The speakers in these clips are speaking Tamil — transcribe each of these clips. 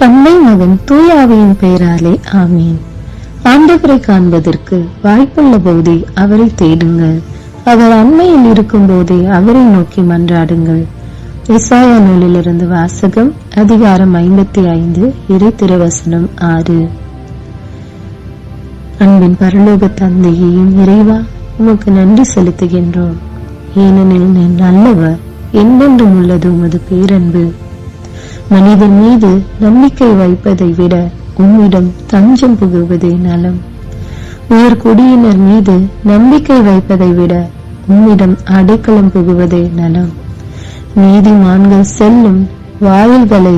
தந்தை மகன் தூயாவியின் பெயராலே ஆமீன். ஆண்டவரை காண்பதற்கு வாய்ப்புள்ள போதே அவரை தேடுங்கள். அவர் அண்மையில் இருக்கும் போதே அவரை நோக்கி மன்றாடுங்கள். இசாய நூலிலிருந்து வாசகம் அதிகாரம் ஐம்பத்தி ஐந்து இறை திருவசனம் ஆறு. அன்பின் பரலோக தந்தையையும் இறைவா உமக்கு நன்றி செலுத்துகின்றோம். ஏனெனில் நீ நல்லவர் என்றென்றும் உள்ளது உமது பேரன்பு. மனிதன் மீது நம்பிக்கை வைப்பதை விட உம்மிடம் தஞ்சம் புகுவதே நலம். உயர் குடியினர் மீது நம்பிக்கை வைப்பதை விட உம்மிடம் அடைக்கலம் புகுவதே நலம். நீதிமான்கள் செல்லும் வாயில்களை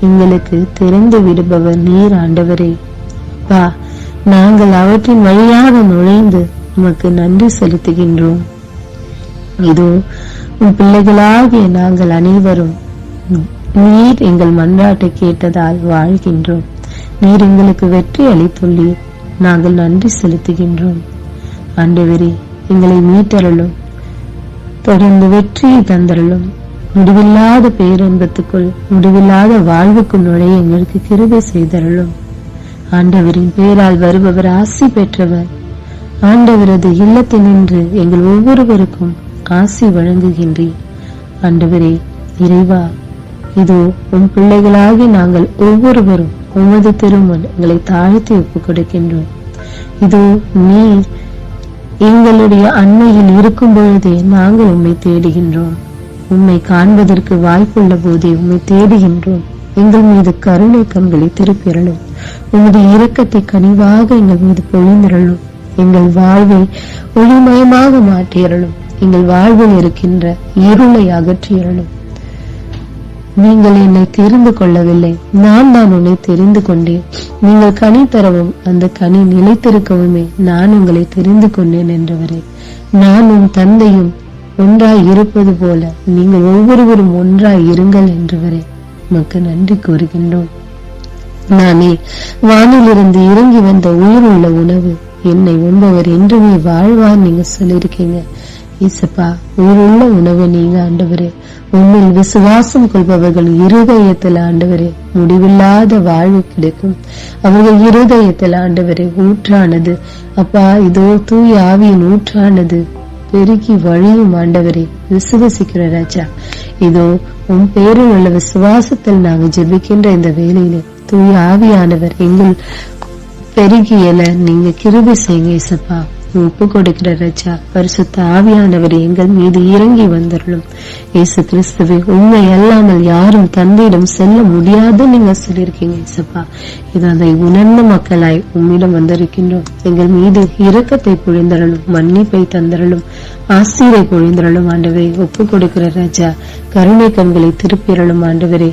எங்களுக்கு திறந்து விடுபவர் நீர் ஆண்டவரே. வா நாங்கள் அவற்றின் வழியாக நுழைந்து உமக்கு நன்றி செலுத்துகின்றோம். இதோ உன் பிள்ளைகளாகிய நாங்கள் அனைவரும் நீர் எங்கள் மன்றாட்டை கேட்டதால் வாழ்கின்றோம். நீர் எங்களுக்கு வெற்றி அளித்துள்ளீர் நாங்கள் நன்றி செலுத்துகின்றோம். ஆண்டவரே எங்களை மீட்டரலும் தொடர்ந்து வெற்றியை தந்தரலும் முடிவில்லாத பேரன்பத்துக்குள் முடிவில்லாத வாழ்வுக்குள் நுழைய எங்களுக்கு கிருபை செய்தருளும். ஆண்டவரின் பெயரால் வருபவர் ஆசி பெற்றவர். ஆண்டவரது இல்லத்தில் நின்று எங்கள் ஒவ்வொருவருக்கும் ஆசி வழங்குகின்றீர். ஆண்டவரே இறைவா இதோ உன் பிள்ளைகளாகி நாங்கள் ஒவ்வொருவரும் உமது திருமன் எங்களை தாழ்த்தி ஒப்புக் கொடுக்கின்றோம். இதோ நீர் எங்களுடைய அண்மையில் இருக்கும் பொழுதே நாங்கள் உம்மை தேடுகின்றோம். உம்மை காண்பதற்கு வாய்ப்புள்ள போதே உம்மை தேடுகின்றோம். எங்கள் மீது கருணை கண்களை திருப்பிரலும் உமது இரக்கத்தை கனிவாக எங்கள் மீது பொழிந்திரலும் எங்கள் வாழ்வை ஒளிமயமாக மாற்றியறலும் எங்கள் வாழ்வில் இருக்கின்ற இருளை அகற்றியறலும் நீங்கள் என்னை தெரிந்து கொள்ளவில்லை. நான் தான் உன்னை தெரிந்து கொண்டேன். நீங்கள் கனி பெறவும் அந்த கனி நிலைத்திருக்கவுமே நான் உங்களை தெரிந்து கொண்டேன் என்றவரே. நான் உன் தந்தையும் ஒன்றாய் இருப்பது போல நீங்கள் ஒவ்வொருவரும் ஒன்றாய் இருங்கள் என்றவரே. உமக்கு நன்றி கூறுகின்றோம். நானே வானிலிருந்து இறங்கி வந்த உயிர் உள்ள உணவு என்னை உண்பவர் என்றுமே வாழ்வார் நீங்க சொல்லியிருக்கீங்க. ஈசப்பா உயிருள்ள உணவு நீங்க ஆண்டவரே. உண்மையில் விசுவாசம் கொள்பவர்கள் இருதயத்தில் ஆண்டவரே. முடிவில்லாத வாழ்வு கிடைக்கும். அவர்கள் இருதயத்தில் ஆண்டவரே ஊற்றானது. அப்பா இதோ தூய் ஆவியின் ஊற்றானது. பெருகி வழியும் ஆண்டவரே விசுவசிக்கிற ராஜா. இதோ உன் பேரில் உள்ள விசுவாசத்தில் நாங்கள் ஜெபிக்கின்ற இந்த வேலையில தூய் ஆவியானவர் எங்கள் பெருகியல நீங்க கிருபி செய்யுங்க இசப்பா ஒப்பு கொடுக்கிற ரஜா பரிசுத்த ஆவியானவர் எங்கள் மீது இறங்கி வந்தருளும். இயேசு கிறிஸ்துவை உண்மை அல்லாமல் யாரும் தந்தையிடம் செல்ல முடியாது நீங்க சொல்லியிருக்கீங்க இசப்பா இது அதை உணர்ந்த மக்களாய் உம்மிடம் வந்திருக்கின்றோம். எங்கள் மீது இரக்கத்தை பொழிந்தரலும் மன்னிப்பை தந்தரலும் ஆசிரை பொழிந்தரலும் ஆண்டவரை ஒப்பு கொடுக்கிற ராஜா கருணை கண்களை திருப்பிரலும் ஆண்டவரே.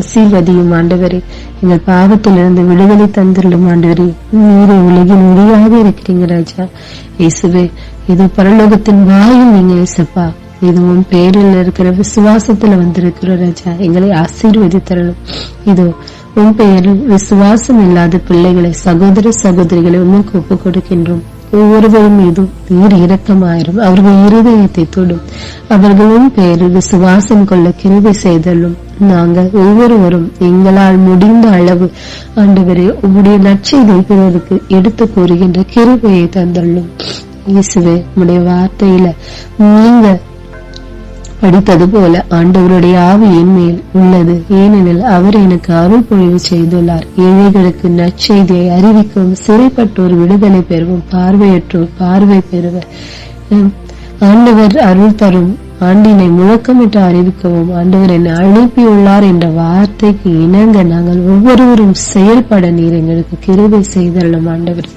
ஆசீர்வதியும் ஆண்டவரே. எங்கள் பாவத்திலிருந்து விடுதலை தந்திரலும் ஆண்டவரே. நீரே உலகின் ஒளியாக இருக்கிறீங்க ராஜா. இயேசுவே இது பரலோகத்தின் வாயும் நீங்க இயேசுப்பா இதுவும் பேரில் இருக்கிற விசுவாசத்துல வந்திருக்கிற ராஜா. எங்களை ஆசீர்வதித்தரலும் இதோ உன் பெயரில் விசுவாசம் இல்லாத பிள்ளைகளை சகோதர சகோதரிகளை உமக்கு ஒப்புக் கொடுக்கின்றோம் ஒவ்வொருவர் மீதும் நீர் இரக்கமாயிரும். அவர்கள் இருதயத்தை தொடும். அவர்களும் பேரில் விசுவாசம் கொள்ள கிருவி செய்தலும் நாங்கள் ஒவ்வொருவரும் எங்களால் முடிந்த அளவு ஆண்டவரே உம்முடைய நற்செய்தி பிறருக்கு எடுத்து கூறுகின்ற கிருபையை தந்தள்ளும் இயேசுவே உடைய வார்த்தையில நீங்க படித்தது போல ஆண்டவருடைய ஆவி என் மேல் உள்ளது. ஏனெனில் அவர் எனக்கு அருள் பொழிவு செய்துள்ளார். ஏழைகளுக்கு நற்செய்தியை அறிவிக்கும் சிறைப்பட்டோர் விடுதலை பெறவும் பார்வையற்றோர் பார்வை பெறுவர். ஆண்டவர் அருள் தரும். ஆண்டினை முழக்கமிட்டு அறிவிக்கவும். ஆண்டவர் என்னை அனுப்பியுள்ளார் என்ற வார்த்தைக்கு இணங்க நாங்கள் ஒவ்வொருவரும் செயல்பட நீர் எங்களுக்கு கிருபை செய்தரலும் ஆண்டவர்.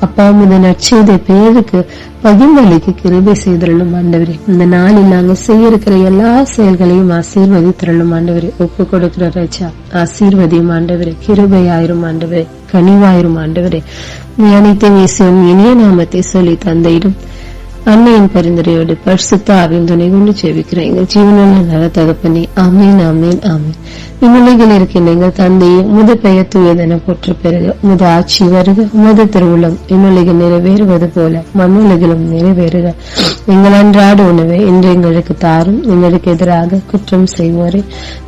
அப்பா இந்த நற்செய்தை பேருக்கு பகிர்ந்தளிக்கு கிருபை செய்தரலும் ஆண்டவரே. இந்த நாளில் நாங்கள் செய்ய இருக்கிற எல்லா செயல்களையும் ஆசீர்வதித்திரலும் ஆண்டவரே. ஒப்பு கொடுக்கிற ரச்சா ஆசீர்வதியும் ஆண்டவரே. கிருபையாயிரும் ஆண்டவரே. கனிவாயிரும் ஆண்டவரே. அனைத்து வீசும் இனிய நாமத்தை சொல்லி தந்தையிடும். அன்னையின் பரிந்துரையோடு பரிசுத்த ஆவின் துணை கொண்டு ஜெபிக்கிறேன் எங்கள் ஜீவனுள்ள நல்ல தகப்பனே ஆமீன் ஆமீன் ஆமீன் இம்முலைகள் இருக்கின்ற எங்கள் தந்தையை முத பெயர் தூயதென போற்ற பெறுக முத ஆட்சி வருக முத திருவுளம் இம்முலைகள் நிறைவேறுவது போல மண்ணுலகிலும் நிறைவேறுக எங்கள் அன்றாட உணவை இன்று எங்களுக்கு தாரும் எங்களுக்கு எதிராக குற்றம் செய்வோரை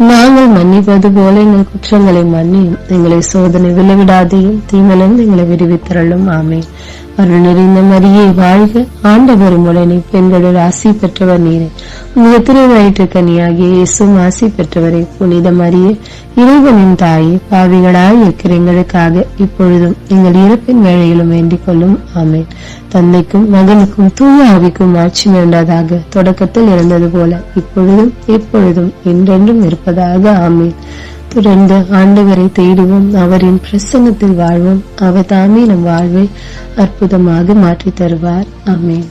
நாங்கள் மன்னிப்பது போல எங்கள் குற்றங்களை மன்னியும் எங்களை சோதனை விளைவிடாதையும் தீமலிருந்து எங்களை விடுவித்தரலும் ஆமேன் அருள் நிறைந்த மரியே வாழ்க. ஆண்டவர் உடனே பெண்களுள் ஆசி பெற்றவர் நீரே. உங்கள் திருவயிற்று கனியாகிய இயேசும் ஆசி பெற்றவரே. புனித மரியே இறைவனின் தாயே பாவிகளாய் இருக்கிற எங்களுக்காக இப்பொழுதும் எங்கள் இறப்பின் வேளையிலும் வேண்டிக் கொள்ளும். ஆமேன். தந்தைக்கும் மகனுக்கும் தூய ஆவிக்கும் ஆட்சி வேண்டாதாக தொடக்கத்தில் இருந்தது போல இப்பொழுதும் எப்பொழுதும் என்றென்றும் இருப்பதாக. ஆமேன். தொடர்ந்து ஆண்டவரை தேடுவோம் அவரின் பிரசன்னத்தில் வாழ்வோம். அவர் தாமே நம் வாழ்வை அற்புதமாக மாற்றி தருவார் அமேன்